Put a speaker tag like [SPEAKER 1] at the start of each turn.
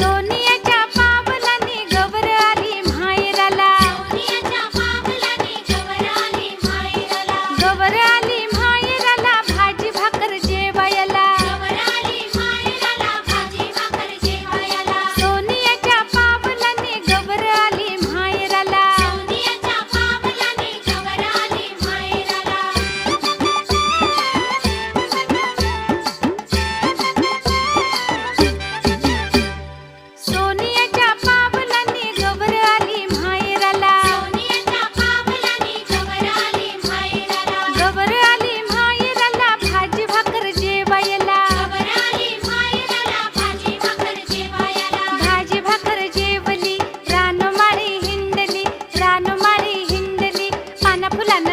[SPEAKER 1] সোনিয়া చేశాను మరి హిందలి పనపులను